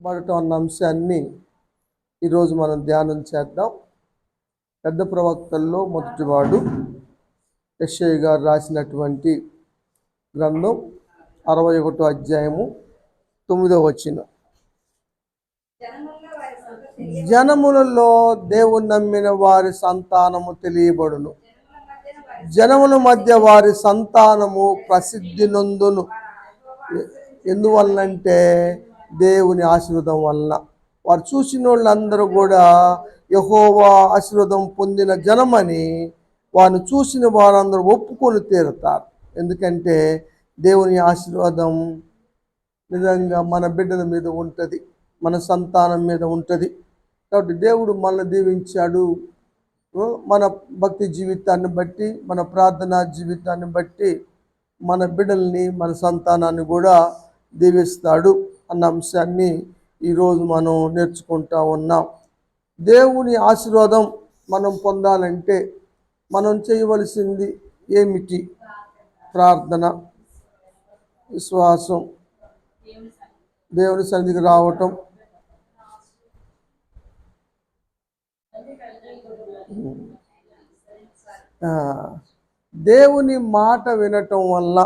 మొదట అన్న అంశాన్ని ఈరోజు మనం ధ్యానం చేద్దాం. పెద్ద ప్రవక్తల్లో మొదటివాడు యశ్ఐ గారు రాసినటువంటి గ్రంథం అరవై ఒకటో అధ్యాయము తొమ్మిదో వచ్చిన జనములలో దేవుని నమ్మిన వారి సంతానము తెలియబడును. జనముల మధ్య వారి సంతానము ప్రసిద్ధి నందును. ఎందువల్లంటే దేవుని ఆశీర్వాదం వలన. వారు చూసిన వాళ్ళందరూ కూడా యహోవా ఆశీర్వాదం పొందిన జనమని వారిని చూసిన వారందరూ ఒప్పుకొని తీరుతారు. ఎందుకంటే దేవుని ఆశీర్వాదం నిజంగా మన బిడ్డల మీద ఉంటుంది మన సంతానం మీద ఉంటుంది. కాబట్టి దేవుడు మనల్ని దీవించాడు. మన భక్తి జీవితాన్ని బట్టి మన ప్రార్థనా జీవితాన్ని బట్టి మన బిడ్డల్ని మన సంతానాన్ని కూడా దీవిస్తాడు. అన్న అంశాన్ని ఈరోజు మనం నేర్చుకుంటా ఉన్నాం. దేవుని ఆశీర్వాదం మనం పొందాలంటే మనం చేయవలసింది ఏమిటి? ప్రార్థన విశ్వాసం దేవుని సన్నిధికి రావటం. దేవుని మాట వినటం వల్ల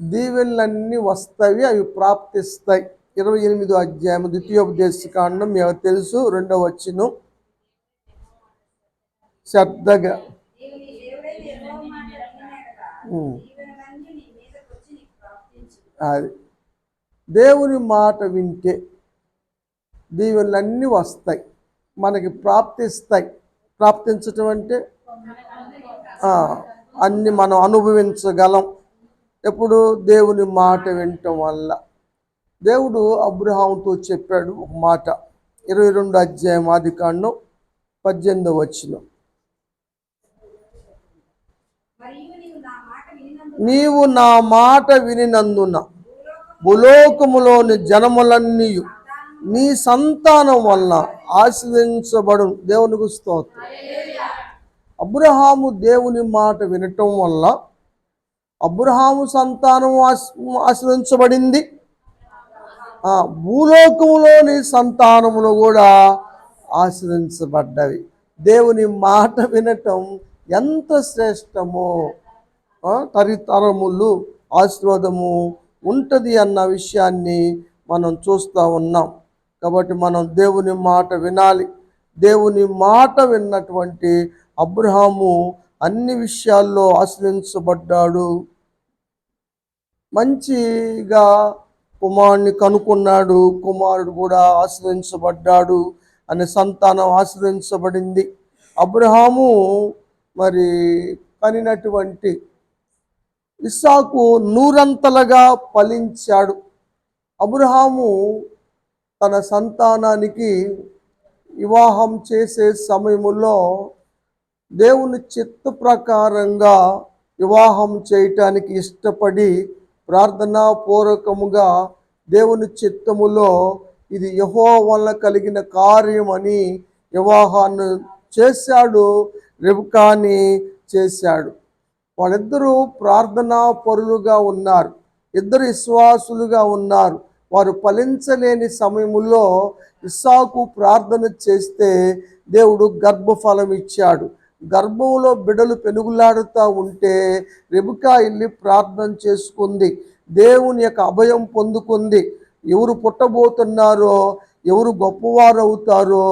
దీవెనలన్నీ వస్తాయి అవి ప్రాప్తిస్తాయి. ఇరవై ఎనిమిదో అధ్యాయం ద్వితీయోపదేశ కాండం మీకు తెలుసు రెండవ వచ్చిన శ్రద్ధగా. అది. దేవుని మాట వింటే దీవెనలన్నీ వస్తాయి మనకి ప్రాప్తిస్తాయి. ప్రాప్తించటం అంటే అన్ని మనం అనుభవించగలం. ఎప్పుడు దేవుని మాట వినటం వల్ల. దేవుడు అబ్రహాంతో చెప్పాడు ఒక మాట. ఇరవై రెండు అధ్యాయం ఆది కాండం వచ్చిన నీవు నా మాట వినినందున భూలోకములోని జనములన్నీ నీ సంతానం వలన ఆశ్రయించబడు దేవునికి స్తోత్రం. అబ్రహాము దేవుని మాట వినటం వల్ల అబ్రహాము సంతానం ఆశ్రయించబడింది. భూలోకములోని సంతానములు కూడా ఆశ్రయించబడ్డవి. దేవుని మాట వినటం ఎంత శ్రేష్టమో తరితరములు ఆశీర్వాదము ఉంటుంది అన్న విషయాన్ని మనం చూస్తూ ఉన్నాం. కాబట్టి మనం దేవుని మాట వినాలి. దేవుని మాట విన్నటువంటి అబ్రహాము అన్ని విషయాల్లో ఆశ్రయించబడ్డాడు. మంచిగా కుమారుని కనుక్కున్నాడు కుమారుడు కూడా ఆశ్రయించబడ్డాడు అనే సంతానం ఆశ్రయించబడింది. అబ్రహాము మరి కనినటువంటి ఇస్సాకు నూరంతలుగా ఫలించాడు. అబ్రహాము తన సంతానానికి వివాహం చేసే సమయములో దేవుని చిత్త ప్రకారంగా వివాహం చేయటానికి ఇష్టపడి ప్రార్థనా పూర్వకముగా దేవుని చిత్తములో ఇది యహో వల్ల కలిగిన కార్యమని వివాహాన్ని చేశాడు రెబుకాని చేశాడు. వాళ్ళిద్దరూ ప్రార్థనా పరులుగా ఉన్నారు. ఇద్దరు విశ్వాసులుగా ఉన్నారు. వారు ఫలించలేని సమయంలో ఇస్సాకు ప్రార్థన చేస్తే దేవుడు గర్భఫలం ఇచ్చాడు గర్భంలో బిడలు పెనుగులాడుతూ ఉంటే రెబుకా వెళ్ళి ప్రార్థన చేసుకుంది. దేవుని యొక్క అభయం పొందుకుంది. ఎవరు పుట్టబోతున్నారో ఎవరు గొప్పవారు అవుతారో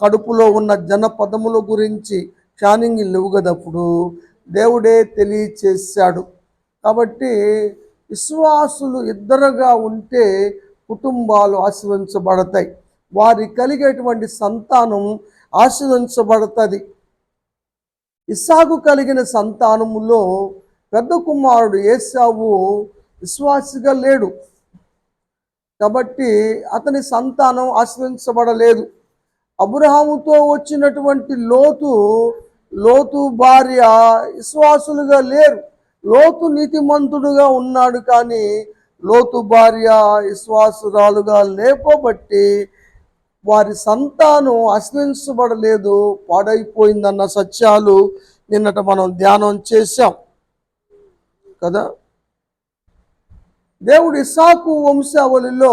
కడుపులో ఉన్న జనపదముల గురించి క్షానింగ్ లేవు కదప్పుడు దేవుడే తెలియచేశాడు. కాబట్టి విశ్వాసులు ఇద్దరుగా ఉంటే కుటుంబాలు ఆశీర్వదించబడతాయి వారి కలిగేటువంటి సంతానం ఆశీర్వించబడుతుంది. ఇస్సాకు కలిగిన సంతానములో పెద్ద కుమారుడు ఏసావు విశ్వాసిగా లేడు. కాబట్టి అతని సంతానం ఆశ్రయించబడలేదు. అబ్రహాముతో వచ్చినటువంటి లోతు లోతు భార్య విశ్వాసులుగా లేరు. లోతు నీతిమంతుడుగా ఉన్నాడు కానీ లోతు భార్య విశ్వాసురాలుగా లేపబట్టి వారి సంతానం ఆశ్రయించబడలేదు పాడైపోయిందన్న సత్యాలు నిన్నట మనం ధ్యానం చేశాం. కదా? దేవుడు ఇసాకు వంశావళిలో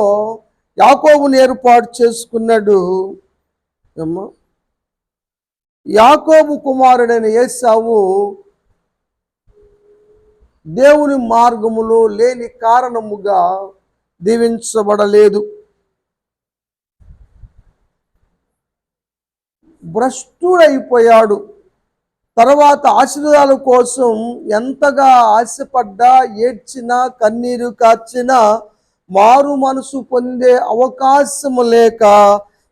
యాకోబుని ఏర్పాటు చేసుకున్నాడు. ఏమ్మా? యాకోబు కుమారుడైన ఏసావు దేవుని మార్గములో లేని కారణముగా దీవించబడలేదు. భ్రష్టుడైపోయాడు. తర్వాత ఆశీర్వాదాల కోసం ఎంతగా ఆశపడ్డా ఏడ్చినా కన్నీరు కార్చినా మారు మనసు పొందే అవకాశము లేక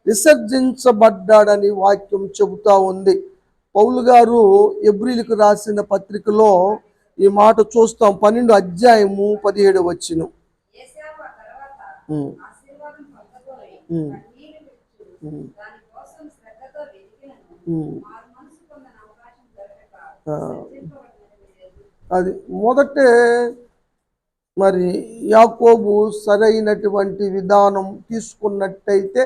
విసర్జించబడ్డాడని వాక్యం చెబుతా ఉంది. పౌలు గారు ఎబ్రిలకు రాసిన పత్రికలో ఈ మాట చూస్తాం. పన్నెండు అధ్యాయము పదిహేడు వచ్చిన. ఆశీర్వాదం అది మొదటే మరి యాకోబు సరైనటువంటి విధానం తీసుకున్నట్టయితే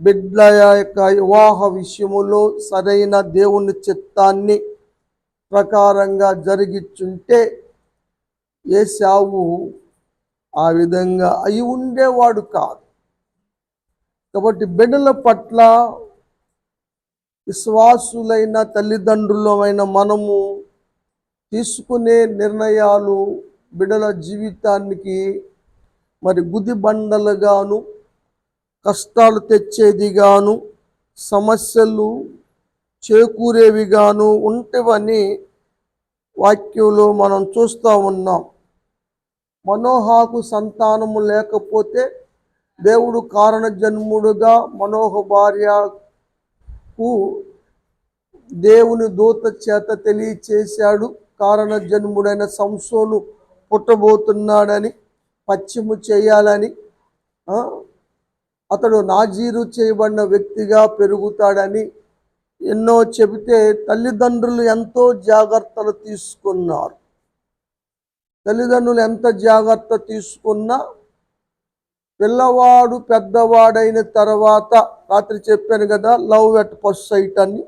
బిడ్ల యొక్క వివాహ విషయములో సరైన దేవుని చిత్తాన్ని ప్రకారంగా జరిగిచుంటే ఏసావు ఆ విధంగా అయి ఉండేవాడు కాదు. కాబట్టి బిడ్డల పట్ల విశ్వాసులైన తల్లిదండ్రులమైన మనము తీసుకునే నిర్ణయాలు బిడల జీవితానికి మరి గుది బండలుగాను కష్టాలు తెచ్చేదిగాను సమస్యలు చేకూరేవిగాను ఉంటవని వాక్యంలో మనం చూస్తూ ఉన్నాం. మనోహాకు సంతానము లేకపోతే దేవుడు కారణ జన్ముడుగా మనోహ కు దేవుని దూత చేత తెలియచేశాడు. కారణ జన్ముడైన సంసోను పుట్టబోతున్నాడని పశ్చిము చేయాలని అతడు నాజీరు చేయబడిన వ్యక్తిగా పెరుగుతాడని ఎన్నో చెబితే తల్లిదండ్రులు ఎంతో జాగ్రత్తలు తీసుకున్నారు. తల్లిదండ్రులు ఎంత జాగ్రత్త తీసుకున్నా పిల్లవాడు పెద్దవాడైన తర్వాత రాత్రి చెప్పాను కదా లవ్ ఎట్ ఫస్ట్ సైట్ అని.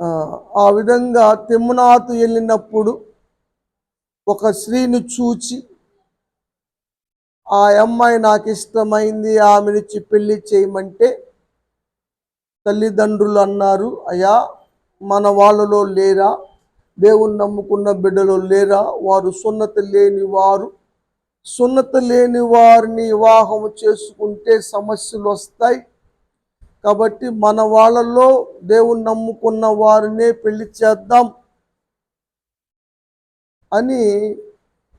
ఆ, విధంగా తిమ్నాతు వెళ్ళినప్పుడు ఒక స్త్రీని చూచి ఆ అమ్మాయి నాకు ఇష్టమైంది ఆమెనిచ్చి పెళ్ళి చేయమంటే తల్లిదండ్రులు అన్నారు అయ్యా మన వాళ్ళలో లేరా? దేవుని నమ్ముకున్న బిడ్డలో లేరా? వారు సున్నతి లేని వారు సున్నత లేని వారిని వివాహం చేసుకుంటే సమస్యలు వస్తాయి. కాబట్టి మన వాళ్ళలో దేవుని నమ్ముకున్న వారినే పెళ్ళి చేద్దాం అని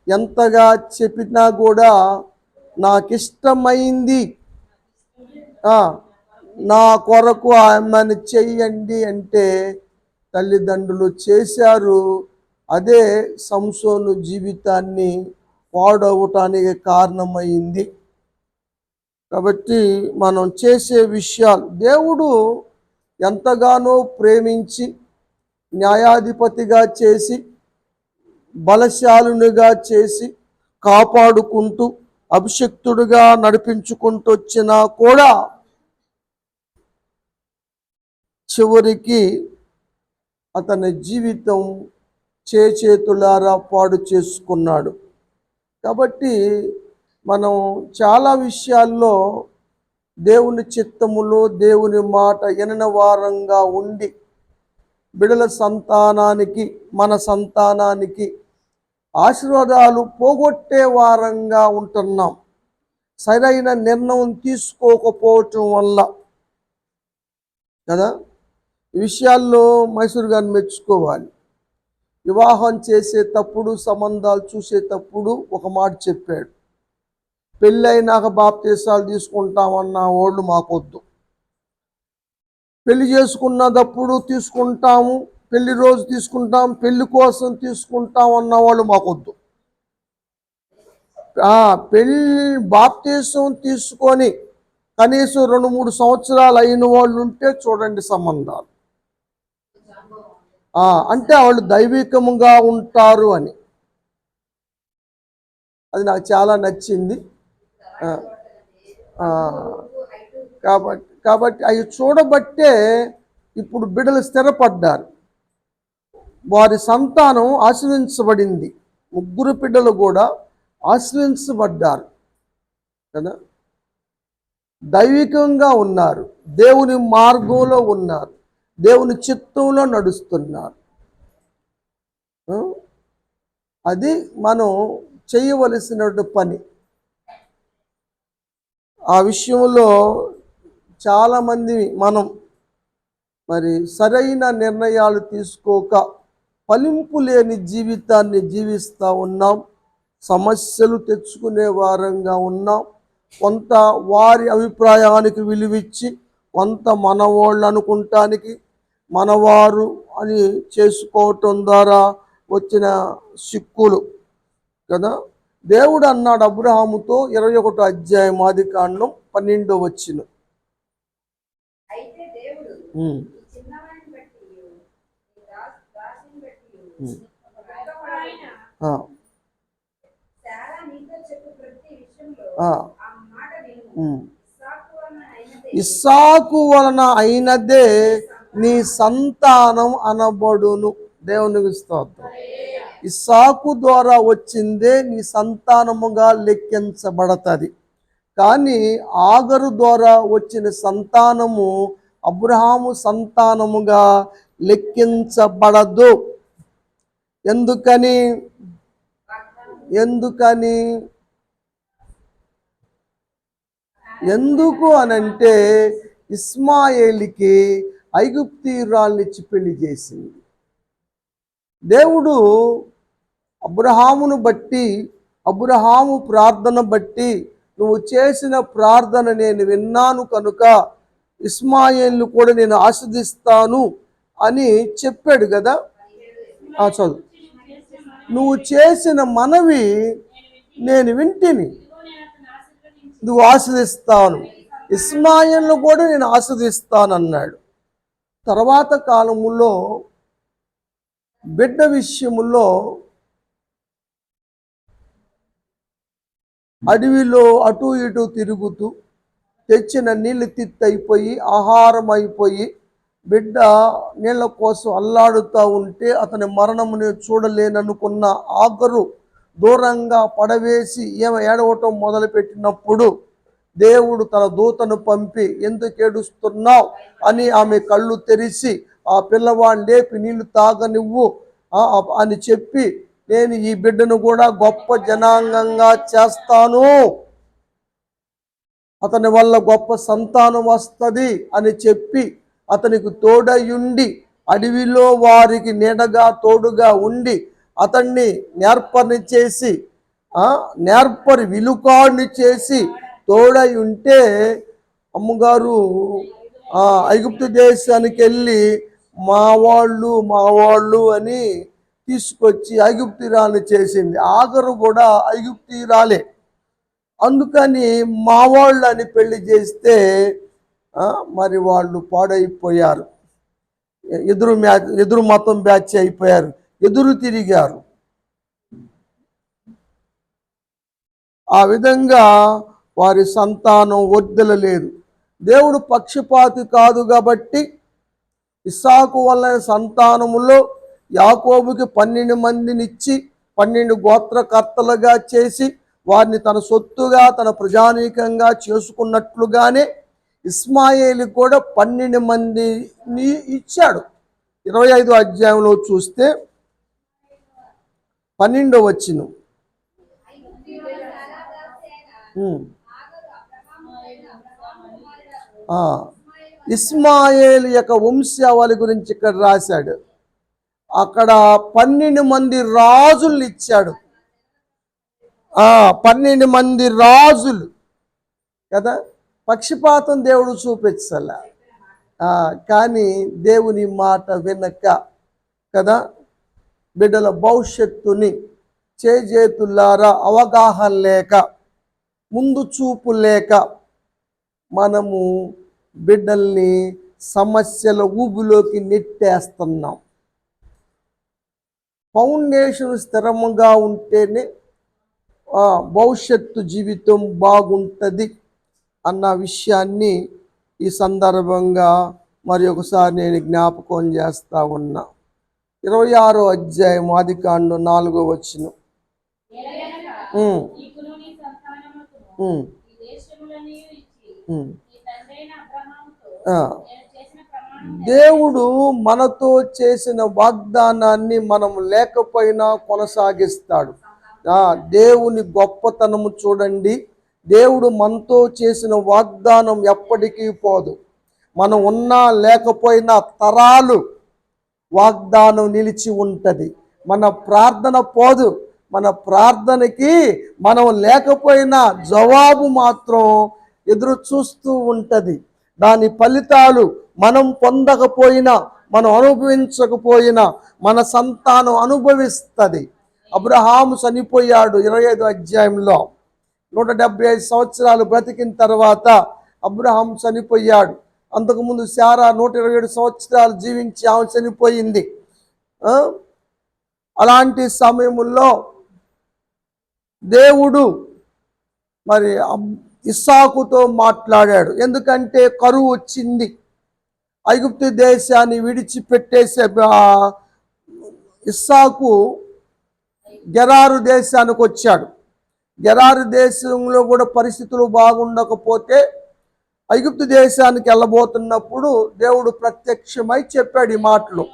ఎంతగా చెప్పినా కూడా నాకు ఇష్టమైంది నా కొరకు ఆమెను చెయ్యండి అంటే తల్లిదండ్రులు చేశారు. అదే సంసోను జీవితాన్ని పాడవటానికి కారణమైంది. కాబట్టి మనం చేసే విషయాలు దేవుడు ఎంతగానో ప్రేమించి న్యాయాధిపతిగా చేసి బలశాలునిగా చేసి కాపాడుకుంటూ అభిషక్తుడుగా నడిపించుకుంటూ వచ్చినా కూడా చివరికి అతని జీవితం చేతులారా పాడు చేసుకున్నాడు. కాబట్టి మనం చాలా విషయాల్లో దేవుని చిత్తములో దేవుని మాట ఎనన వారంగా ఉండి బిడల సంతానానికి మన సంతానానికి ఆశీర్వాదాలు పోగొట్టే వారంగా ఉంటున్నాం. సరైన నిర్ణయం తీసుకోకపోవటం వల్ల. కదా? విషయాల్లో మైసూర్ గారిని మెచ్చుకోవాలి. వివాహం చేసేటప్పుడు సంబంధాలు చూసేటప్పుడు ఒక మాట చెప్పాడు. పెళ్ళైనాక బాప్తీసాలు తీసుకుంటామన్న వాళ్ళు మాకొద్దు. పెళ్ళి చేసుకున్నదప్పుడు తీసుకుంటాము పెళ్ళి రోజు తీసుకుంటాం పెళ్ళి కోసం తీసుకుంటాం అన్న వాళ్ళు మాకొద్దు. పెళ్ళి బాప్తీసం తీసుకొని కనీసం రెండు మూడు సంవత్సరాలు అయిన వాళ్ళు ఉంటే చూడండి సంబంధాలు. అంటే వాళ్ళు దైవికముగా ఉంటారు అని. అది నాకు చాలా నచ్చింది. కాబట్టి కాబట్టి అవి చూడబట్టే ఇప్పుడు బిడ్డలు స్థిరపడ్డారు. వారి సంతానం ఆశ్రయించబడింది. ముగ్గురు బిడ్డలు కూడా ఆశ్రయించబడ్డారు. కదా? దైవికంగా ఉన్నారు. దేవుని మార్గంలో ఉన్నారు. దేవుని చిత్తంలో నడుస్తున్నారు. అది మనం చేయవలసిన పని. ఆ విషయంలో చాలామంది మనం మరి సరైన నిర్ణయాలు తీసుకోక ఫలింపు లేని జీవితాన్ని జీవిస్తూ ఉన్నాం. సమస్యలు తెచ్చుకునే వారంగా ఉన్నాం. కొంత వారి అభిప్రాయానికి విలువిచ్చి కొంత మనవాళ్ళు అనుకుంటానికి మనవారు అని చేసుకోవటం ద్వారా వచ్చిన సిక్కులు కదా? దేవుడు అన్నాడు అబ్రహాముతో ఇరవై ఒకటో అధ్యాయం ఆది కాండం పన్నెండో వచ్చిన. ఇస్సాకు వలన అయినదే. నీ సంతానం అనబడును. దేవునికి స్తోత్రం. ఇస్సాకు ద్వారా వచ్చిందే నీ సంతానముగా లెక్కించబడతది. కానీ ఆగరు ద్వారా వచ్చిన సంతానము అబ్రహాము సంతానముగా లెక్కించబడదు. ఎందుకని? ఎందుకని? ఎందుకు అనంటే ఇస్మాయేలికి ఐగుప్తీరాల్నిచ్చి పెళ్ళి చేసింది. దేవుడు అబ్రహామును బట్టి అబ్రహాము ప్రార్థన బట్టి నువ్వు చేసిన ప్రార్థన నేను విన్నాను కనుక ఇస్మాయిల్ను కూడా నేను ఆస్వాదిస్తాను అని చెప్పాడు కదా? ఆ చదువు. నువ్వు చేసిన మనవి నేను వింటిని. నువ్వు ఆస్వాదిస్తాను. ఇస్మాయిల్ను కూడా నేను ఆస్వాదిస్తానన్నాడు. తర్వాత కాలములో బిడ్డ విషయములో అడవిలో అటు ఇటు తిరుగుతూ తెచ్చిన నీళ్ళు తిత్తైపోయి ఆహారం అయిపోయి బిడ్డ నీళ్ళ కోసం అల్లాడుతూ ఉంటే అతని మరణముని చూడలేననుకున్న ఆగరు దూరంగా పడవేసి ఏమ ఏడవటం మొదలుపెట్టినప్పుడు దేవుడు తన దూతను పంపి ఎందుకు ఏడుస్తున్నావు? అని ఆమె కళ్ళు తెరిచి ఆ పిల్లవాడిని లేపి నీళ్ళు తాగనివ్వు అని చెప్పి నేను ఈ బిడ్డను కూడా గొప్ప జనాంగంగా చేస్తాను. అతని వల్ల గొప్ప సంతానం వస్తుంది అని చెప్పి అతనికి తోడయుండి అడవిలో వారికి నీడగా తోడుగా ఉండి అతన్ని నేర్పరిని చేసి నేర్పరి విలుకాడిని చేసి తోడై ఉంటే అమ్మగారు ఐగుప్తు దేశానికి వెళ్ళి మా వాళ్ళు మా వాళ్ళు అని తీసుకొచ్చి ఐగుప్తిరాలు చేసింది. ఆఖరు కూడా ఐగుప్తిరాలే అందుకని మా వాళ్ళు అని పెళ్ళి చేస్తే మరి వాళ్ళు పాడైపోయారు. ఎదురు మ్యాచ్ ఎదురు మతం బ్యాచ్ అయిపోయారు. ఎదురు తిరిగారు. ఆ విధంగా వారి సంతానం వర్దలలేదు దేవుడు పక్షపాతి కాదు కాబట్టి ఇస్సాకు వల్ల సంతానములో యాకోబుకి పన్నెండు మందినిచ్చి పన్నెండు గోత్రకర్తలుగా చేసి వారిని తన సొత్తుగా తన ప్రజానీకంగా చేసుకున్నట్లుగానే ఇస్మాయేలు కూడా పన్నెండు మందిని ఇచ్చాడు. ఇరవై ఐదు అధ్యాయంలో చూస్తే పన్నెండో వచ్చిన ఇస్మాయేల్ యొక్క వంశావళి గురించి ఇక్కడ రాశాడు. అక్కడ పన్నెండు మంది రాజులు ఇచ్చాడు. పన్నెండు మంది రాజులు. కదా? పక్షపాతం దేవుడు చూపించాల. కానీ దేవుని మాట వినక కదా? బిడ్డల భవిష్యత్తుని చేజేతులారా అవగాహన లేక ముందు చూపు లేక మనము బిడ్డల్ని సమస్యల ఊబిలోకి నెట్టేస్తున్నాం. ఫౌండేషన్ స్థిరముగా ఉంటేనే భవిష్యత్తు జీవితం బాగుంటుంది అన్న విషయాన్ని ఈ సందర్భంగా మరి ఒకసారి నేను జ్ఞాపకం చేస్తా ఉన్నా. ఇరవై ఆరో అధ్యాయం ఆదికాండం నాలుగో వచ్చిన దేవుడు మనతో చేసిన వాగ్దానాన్ని మనం లేకపోయినా కొనసాగిస్తాడు. దేవుని గొప్పతనము చూడండి. దేవుడు మనతో చేసిన వాగ్దానం ఎప్పటికీ పోదు. మనం ఉన్నా లేకపోయినా తరాలు వాగ్దానం నిలిచి ఉంటుంది. మన ప్రార్థన పోదు. మన ప్రార్థనకి మనం లేకపోయినా జవాబు మాత్రం ఎదురు చూస్తూ ఉంటుంది. దాని ఫలితాలు మనం పొందకపోయినా మనం అనుభవించకపోయినా మన సంతానం అనుభవిస్తుంది. అబ్రహాము చనిపోయాడు ఇరవై ఐదు అధ్యాయంలో. నూట డెబ్బై ఐదు సంవత్సరాలు బ్రతికిన తర్వాత అబ్రహాం చనిపోయాడు. అంతకుముందు శారా నూట ఇరవై ఏడు సంవత్సరాలు జీవించి ఆమె చనిపోయింది. అలాంటి సమయముల్లో దేవుడు మరి ఇస్సాకుతో మాట్లాడాడు. ఎందుకంటే కరువు వచ్చింది. ఐగుప్తు దేశాన్ని విడిచిపెట్టేసే ఇస్సాకు గెరారు దేశానికి వచ్చాడు. గెరారు దేశంలో కూడా పరిస్థితులు బాగుండకపోతే ఐగుప్తు దేశానికి వెళ్ళబోతున్నప్పుడు దేవుడు ప్రత్యక్షమై చెప్పాడు ఈ మాటలు.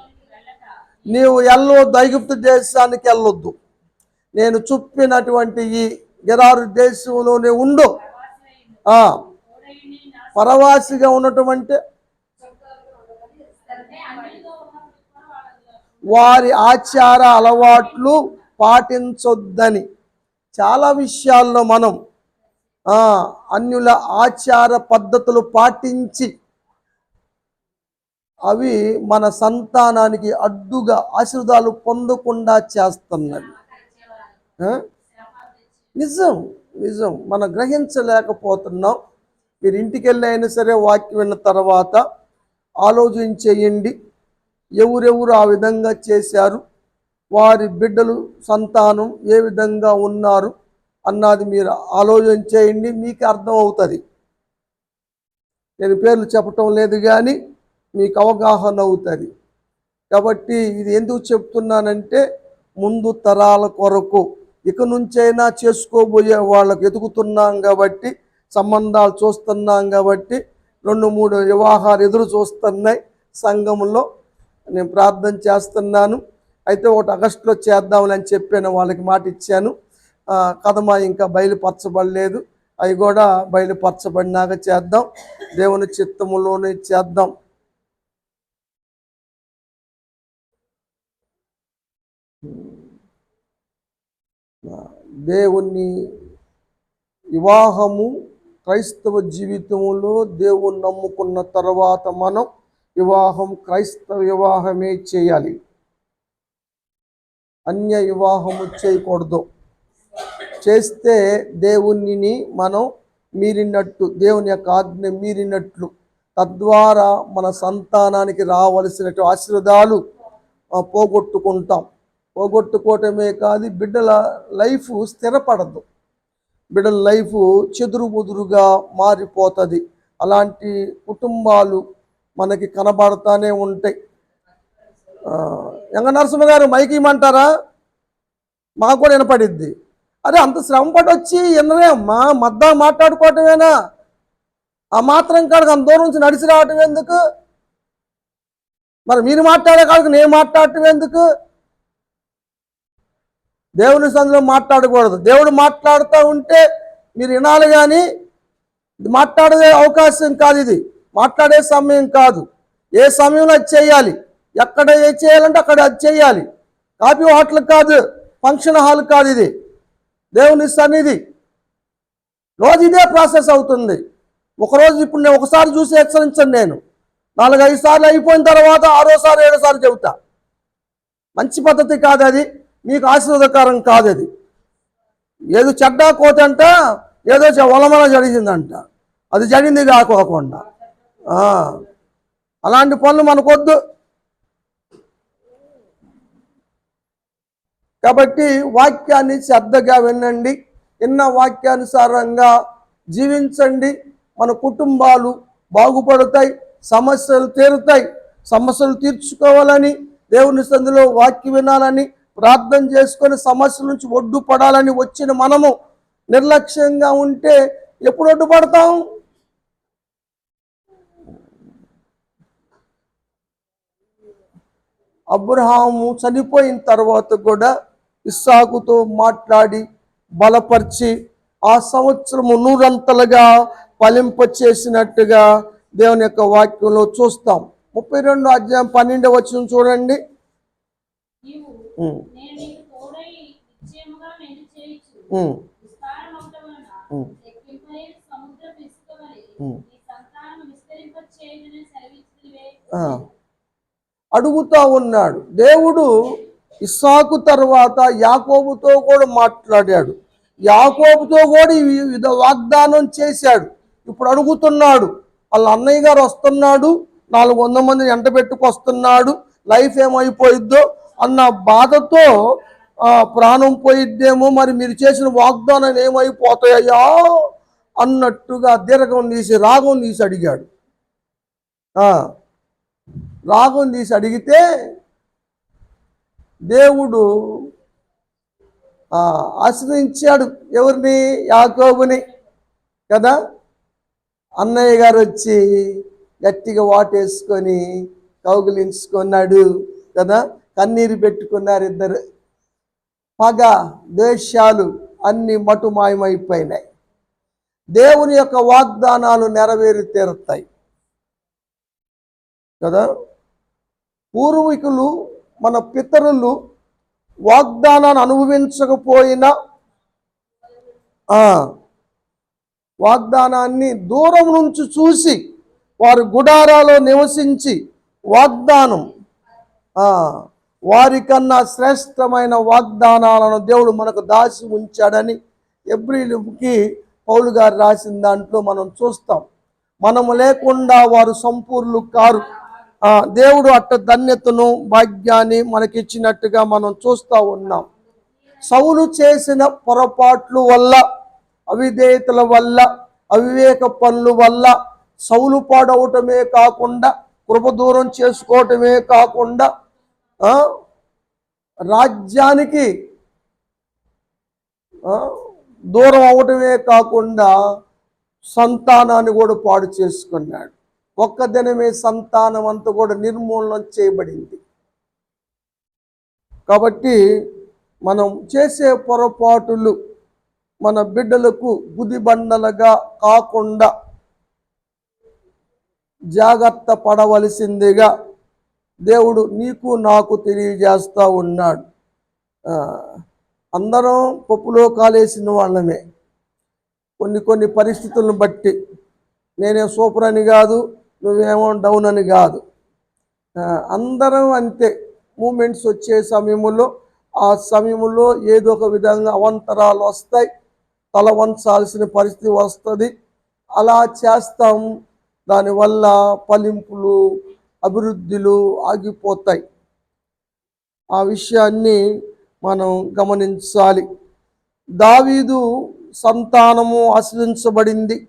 నీవు వెళ్ళొద్దు ఐగుప్తు దేశానికి వెళ్ళొద్దు. నేను చెప్పినటువంటి ఈ గెరారు దేశంలోనే ఉండు. పరవాసిగా ఉన్నటువంటి వారి ఆచార అలవాట్లు పాటించొద్దని. చాలా విషయాల్లో మనం అన్యుల ఆచార పద్ధతులు పాటించి అవి మన సంతానానికి అడ్డుగా ఆశీర్వాదాలు పొందకుండా చేస్తున్నవి. నిజం. నిజం. మనం గ్రహించలేకపోతున్నాం. మీరు ఇంటికి వెళ్ళి అయినా సరే వాక్యం విన్న తర్వాత ఆలోచించేయండి. ఎవరెవరు ఆ విధంగా చేశారు? వారి బిడ్డలు సంతానం ఏ విధంగా ఉన్నారు? అన్నది మీరు ఆలోచన చేయండి మీకు అర్థం అవుతుంది నేను పేర్లు చెప్పటం లేదు కానీ మీకు అవగాహన అవుతుంది. కాబట్టి ఇది ఎందుకు చెప్తున్నానంటే ముందు తరాల కొరకు ఇక నుంచైనా చేసుకోబోయే వాళ్ళకు ఎదుగుతున్నాం కాబట్టి సంబంధాలు చూస్తున్నాం కాబట్టి రెండు మూడు వివాహాలు ఎదురు చూస్తున్నాయి సంఘంలో నేను ప్రార్థన చేస్తున్నాను. అయితే ఒకటి ఆగస్టులో చేద్దామని అని చెప్పాను వాళ్ళకి మాట ఇచ్చాను. కథమా ఇంకా బయలుపరచబడలేదు. అవి కూడా బయలుపరచబడినాక చేద్దాం. దేవుని చిత్తములోనే చేద్దాం. దేవుణ్ణి వివాహము క్రైస్తవ జీవితంలో దేవుణ్ణి నమ్ముకున్న తర్వాత మనం వివాహం క్రైస్తవ వివాహమే చేయాలి. అన్య వివాహము చేయకూడదు. చేస్తే దేవుణ్ణిని మనం మీరినట్టు దేవుని యొక్క ఆజ్ఞ మీరినట్లు తద్వారా మన సంతానానికి రావలసినటువంటి ఆశీర్వాదాలు పోగొట్టుకుంటాం. పోగొట్టుకోవటమే కాదు బిడ్డల లైఫ్ స్థిరపడదు. బిడ్డల లైఫ్ చదురుబుదురుగా మారిపోతుంది. అలాంటి కుటుంబాలు మనకి కనబడతానే ఉంటాయి. ఆ, యంగ నరసింహ గారు మైకి ఇమ్మంటారా మాకు కూడా వినపడిద్ది. అరే అంత శ్రమ పడొచ్చి వచ్చి వినరే మా మద్దా మాట్లాడుకోవటమేనా? ఆ మాత్రం కాడికి అంత దూరం నుంచి నడిచి రావటం ఎందుకు? మరి మీరు మాట్లాడే కాడికి నేను మాట్లాడటం ఎందుకు? దేవుని సందులో మాట్లాడకూడదు. దేవుడు మాట్లాడుతూ ఉంటే మీరు వినాలి కానీ మాట్లాడే అవకాశం కాదు ఇది. మాట్లాడే సమయం కాదు. ఏ సమయంలో అది చేయాలి? ఎక్కడ ఏ చేయాలంటే అక్కడ అది చేయాలి. కాఫీ హోటల్ కాదు ఫంక్షన్ హాల్ కాదు ఇది. దేవుని సన్నిధి. రోజు ఇదే ప్రాసెస్ అవుతుంది. ఒకరోజు ఇప్పుడు నేను ఒకసారి చూసి హెచ్చరించను నేను. నాలుగైదు సార్లు అయిపోయిన తర్వాత ఆరోసారి ఏడోసారి చెబుతా. మంచి పద్ధతి కాదు అది. మీకు ఆశీర్వాదకరం కాదు అది. ఏదో చెడ్డా కోతంట ఏదో చ- ఒలమల జరిగిందంట. అది జరిగింది కాకోకుండా. అలాంటి పనులు మనకొద్దు. కాబట్టి వాక్యాన్ని శ్రద్ధగా వినండి. విన్న వాక్యానుసారంగా జీవించండి. మన కుటుంబాలు బాగుపడతాయి సమస్యలు తీరుతాయి. సమస్యలు తీర్చుకోవాలని దేవుని సందులో వాక్యం వినాలని ప్రార్థన చేసుకొని సమస్యల నుంచి ఒడ్డు పడాలని వచ్చిన మనము నిర్లక్ష్యంగా ఉంటే ఎప్పుడు ఒడ్డుపడతాం అబ్రహాము చనిపోయిన తర్వాత కూడా ఇస్సాకుతో మాట్లాడి బలపరిచి ఆ సంవత్సరము నూరంతలుగా ఫలింప చేసినట్టుగా దేవుని యొక్క వాక్యంలో చూస్తాం. ముప్పై రెండు అధ్యాయం పన్నెండు వచ్చిన చూడండి. అడుగుతా ఉన్నాడు. దేవుడు ఇస్సాకు తర్వాత యాకోబుతో కూడా మాట్లాడాడు. యాకోబుతో కూడా ఈ విధ వాగ్దానం చేశాడు. ఇప్పుడు అడుగుతున్నాడు. వాళ్ళ అన్నయ్య గారు వస్తున్నాడు. నాలుగు వంద మందిని ఎంట పెట్టుకొస్తున్నాడు లైఫ్ ఏమైపోయిద్దో అన్న బాధతో ప్రాణం పోయిద్దేమో మరి మీరు చేసిన వాగ్దానం ఏమైపోతాయా అన్నట్టుగా దీర్ఘం తీసి రాగం తీసి అడిగాడు. రాగం తీసి అడిగితే దేవుడు ఆశ్రయించాడు ఎవరిని? యాకోబుని. కదా? అన్నయ్య గారు వచ్చి గట్టిగా వాటేసుకొని కౌగిలించుకున్నాడు. కదా? కన్నీరు పెట్టుకున్నారు ఇద్దరు. పగ ద్వేషాలు అన్ని మటుమాయమైపోయినాయి. దేవుని యొక్క వాగ్దానాలు నెరవేరి తీరుతాయి. కదా? పూర్వీకులు మన పితరులు వాగ్దానాన్ని అనుభవించకపోయినా వాగ్దానాన్ని దూరం నుంచి చూసి వారు గుడారాలో నివసించి వాగ్దానం వారికన్నా శ్రేష్టమైన వాగ్దానాలను దేవుడు మనకు దాచి ఉంచాడని ఎబ్రిలుకి పౌలు గారు రాసిన దాంట్లో మనం చూస్తాం. మనము లేకుండా వారు సంపూర్ణులు కారు. దేవుడు అట్ట ధన్యతను భాగ్యాన్ని మనకిచ్చినట్టుగా మనం చూస్తూ ఉన్నాం. సౌలు చేసిన పొరపాట్లు వల్ల అవిధేయతల వల్ల అవివేక పనుల వల్ల సౌలు పాడవటమే కాకుండా కృప దూరం చేసుకోవటమే కాకుండా రాజ్యానికి దూరం అవటమే కాకుండా సంతానాన్ని కూడా పాడు చేసుకున్నాడు. ఒక్క దినమే సంతానం అంతా కూడా నిర్మూలన చేయబడింది. కాబట్టి మనం చేసే పొరపాటులు మన బిడ్డలకు గుదిబండలుగా కాకుండా జాగ్రత్త పడవలసిందిగా దేవుడు నీకు నాకు తెలియజేస్తూ ఉన్నాడు. అందరం పప్పులో కాలేసిన వాళ్ళమే. కొన్ని కొన్ని పరిస్థితులను బట్టి. నేనే సూపర్ అని కాదు నువ్వేమో డౌన్ అని కాదు. అందరం అంతే. మూమెంట్స్ వచ్చే సమయంలో ఆ సమయంలో ఏదో ఒక విధంగా అవంతరాలు వస్తాయి. తల వంచాల్సిన పరిస్థితి వస్తుంది. అలా చేస్తాం. దానివల్ల ఫలింపులు అభివృద్ధులు ఆగిపోతాయి. ఆ విషయాన్ని మనం గమనించాలి. దావీదు సంతానము ఆశ్రయించబడింది.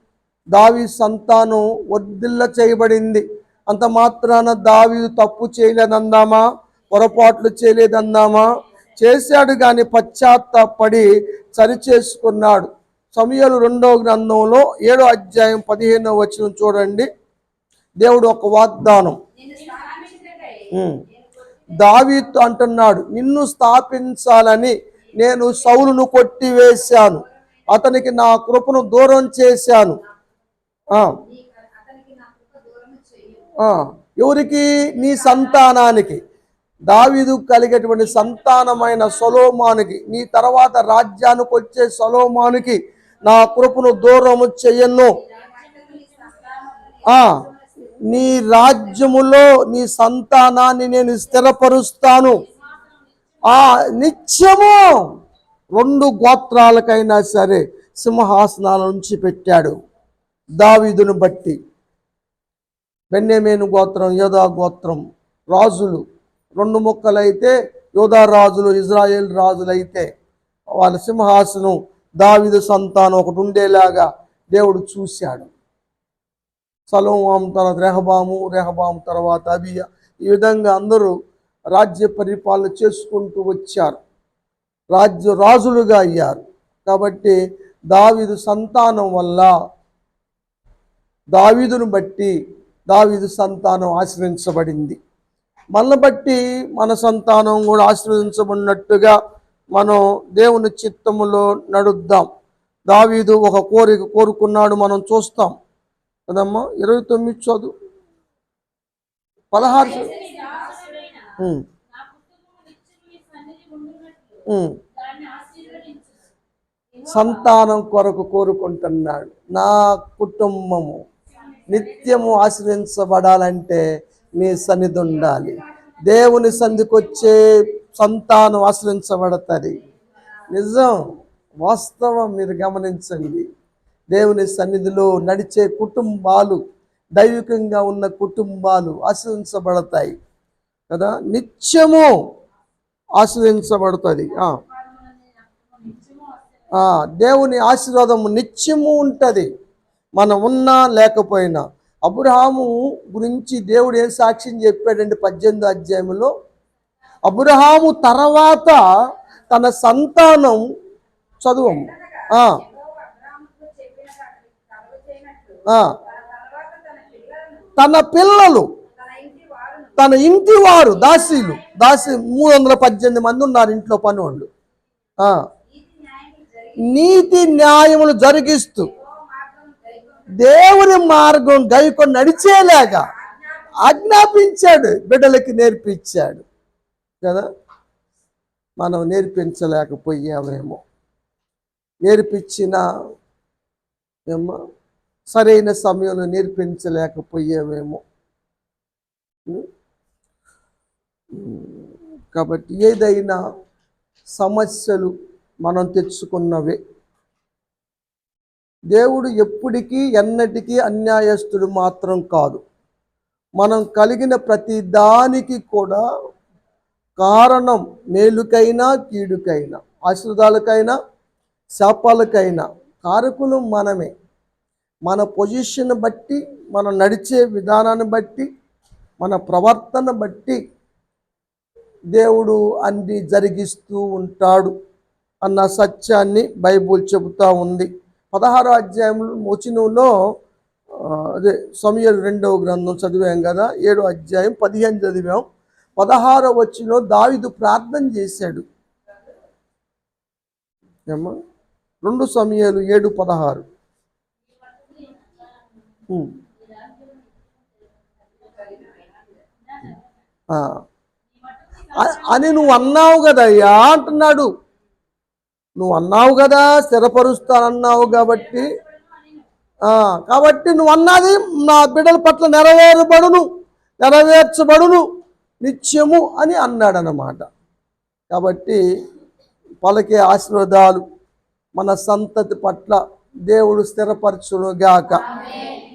దావీ సంతానం వర్ధిల్ల చేయబడింది. అంత మాత్రాన దావీదు తప్పు చేయలేదందామా పొరపాట్లు చేయలేదందామా చేశాడు కానీ పశ్చాత్తాపడి సరిచేసుకున్నాడు. సమయాలు రెండవ గ్రంథంలో ఏడో అధ్యాయం పదిహేనో వచ్చిన చూడండి. దేవుడు ఒక వాగ్దానం. నిన్ను అంటున్నాడు నిన్ను స్థాపించాలని నేను సౌలును కొట్టివేశాను. అతనికి నా కృపను దూరం చేశాను. ఎవరికి? నీ సంతానానికి. దావీదు కలిగేటువంటి సంతానమైన సొలోమానికి నీ తర్వాత రాజ్యానికి వచ్చే సొలోమానికి నా కృపను దూరము చెయ్యను నీ రాజ్యములో నీ సంతానాన్ని నేను స్థిరపరుస్తాను. ఆ నిత్యము రెండు గోత్రాలకైనా సరే సింహాసనాల నుంచి పెట్టాడు దావీదును బట్టి. బెన్నెమేను గోత్రం యోధా గోత్రం రాజులు రెండు ముక్కలైతే యోధా రాజులు ఇజ్రాయేల్ రాజులైతే వాళ్ళ సింహాసనం దావీదు సంతానం ఒకటి ఉండేలాగా దేవుడు చూశాడు. సలోమాం తర్వాత రెహబాము రెహబాము తర్వాత అబియా. ఈ విధంగా అందరూ రాజ్య పరిపాలన చేసుకుంటూ వచ్చారు. రాజ్య రాజులుగా అయ్యారు. కాబట్టి దావీదు సంతానం వల్ల దావీదును బట్టి దావీదు సంతానం ఆశ్రయించబడింది. మనల్ని బట్టి మన సంతానం కూడా ఆశ్రయించబడినట్టుగా మనం దేవుని చిత్తములో నడుద్దాం. దావీదు ఒక కోరిక కోరుకున్నాడు మనం చూస్తాం. కదమ్మా? ఇరవై తొమ్మిది చదువు. పదహారు సంతానం కొరకు కోరుకుంటున్నాడు. నా కుటుంబము నిత్యము ఆశ్రయించబడాలంటే నీ సన్నిధి ఉండాలి. దేవుని సంధికి వచ్చే సంతానం ఆశ్రయించబడుతుంది. నిజం. వాస్తవం మీరు గమనించండి. దేవుని సన్నిధిలో నడిచే కుటుంబాలు దైవికంగా ఉన్న కుటుంబాలు ఆశ్రయించబడతాయి. కదా? నిత్యము ఆశ్రయించబడుతుంది. దేవుని ఆశీర్వాదము నిత్యము ఉంటుంది. మనం ఉన్నా లేకపోయినా. అబ్రహాము గురించి దేవుడు ఏం సాక్ష్యం చెప్పాడండి పద్దెనిమిది అధ్యాయంలో అబ్రహాము తర్వాత తన సంతానం చదువము ఆ, యెహోవా అబ్రాహాముతో చెప్పినట్టు అతనికి కలుగ చేయనట్లు ఆ, తన పిల్లలు తన ఇంటి వారు దాసీలు దాసి మూడు వందల పద్దెనిమిది మంది ఉన్నారు ఇంట్లో పనివాళ్ళు. వాళ్ళు నీతి న్యాయములు జరిగిస్తూ మార్గం గైకొని దేవుని మార్గం గైకొని నడిచేలాగా ఆజ్ఞాపించాడు బిడ్డలకి నేర్పించాడు. కదా? మనం నేర్పించలేకపోయామేమో. నేర్పించిన ఏమో సరైన సమయంలో నేర్పించలేకపోయామేమో. కాబట్టి ఏదైనా సమస్యలు మనం తెచ్చుకున్నవే. దేవుడు ఎప్పటికీ ఎన్నటికీ అన్యాయస్తుడు మాత్రం కాదు. మనం కలిగిన ప్రతి దానికి కూడా కారణం మేలుకైనా కీడుకైనా ఆశీర్వాదాలకైనా శాపాలకైనా కారకులు మనమే. మన పొజిషన్ బట్టి మనం నడిచే విధానాన్ని బట్టి మన ప్రవర్తన బట్టి దేవుడు అన్ని జరిగిస్తూ ఉంటాడు అన్న సత్యాన్ని బైబుల్ చెబుతూ ఉంది. పదహారో అధ్యాయంలో వచనంలో అదే సమయలు రెండవ గ్రంథం చదివాం కదా ఏడో అధ్యాయం పదిహేను చదివాం. పదహారో వచ్చిన దావిదు ప్రార్థన చేశాడు. ఏమ్మా? రెండు సమయాలు ఏడు పదహారు. అని నువ్వు అన్నావు కదయ్యా అంటున్నాడు. నువ్వు అన్నావు కదా స్థిరపరుస్తానన్నావు కాబట్టి. కాబట్టి నువ్వు అన్నది నా బిడ్డల పట్ల నెరవేరబడును నెరవేర్చబడును నిత్యము అని అన్నాడనమాట కాబట్టి పలికే ఆశీర్వాదాలు మన సంతతి పట్ల దేవుడు స్థిరపరచునుగాక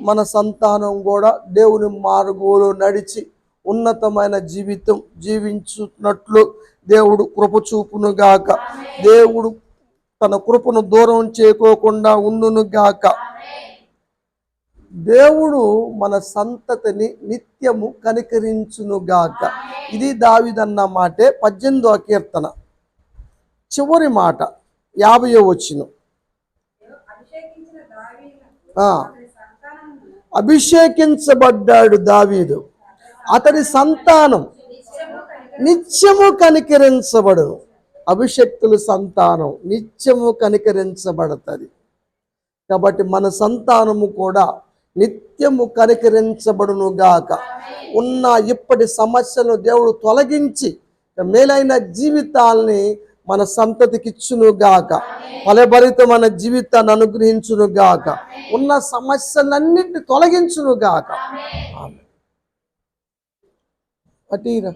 మన సంతానం కూడా దేవుని మార్గంలో నడిచి ఉన్నతమైన జీవితం జీవించున్నట్లు దేవుడు కృప చూపునుగాక దేవుడు తన కృపను దూరం చేకోకుండా ఉండునుగాక దేవుడు మన సంతతిని నిత్యము కనికరించునుగాక ఇది దావిదన్న మాటే పద్దెనిమిదో కీర్తన. చివరి మాట యాభయో వచ్చిన అభిషేకించిన దావీదును ఆ, అతని సంతానమును అభిషేకించబడ్డాడు దావీదు. అతడి సంతానం నిత్యము కనికరించబడు. అభిషక్తుల సంతానం నిత్యము కనికరించబడతది. కాబట్టి మన సంతానము కూడా నిత్యము కనికరించబడును గాక. ఉన్న ఇప్పటి సమస్యలను దేవుడు తొలగించి మేలైన జీవితాల్ని మన సంతతికి ఇచ్చును గాక. ఫలభరితమైన జీవితాన్ని అనుగ్రహించును గాక. ఉన్న సమస్యలన్నింటినీ తొలగించును గాక. అటీరా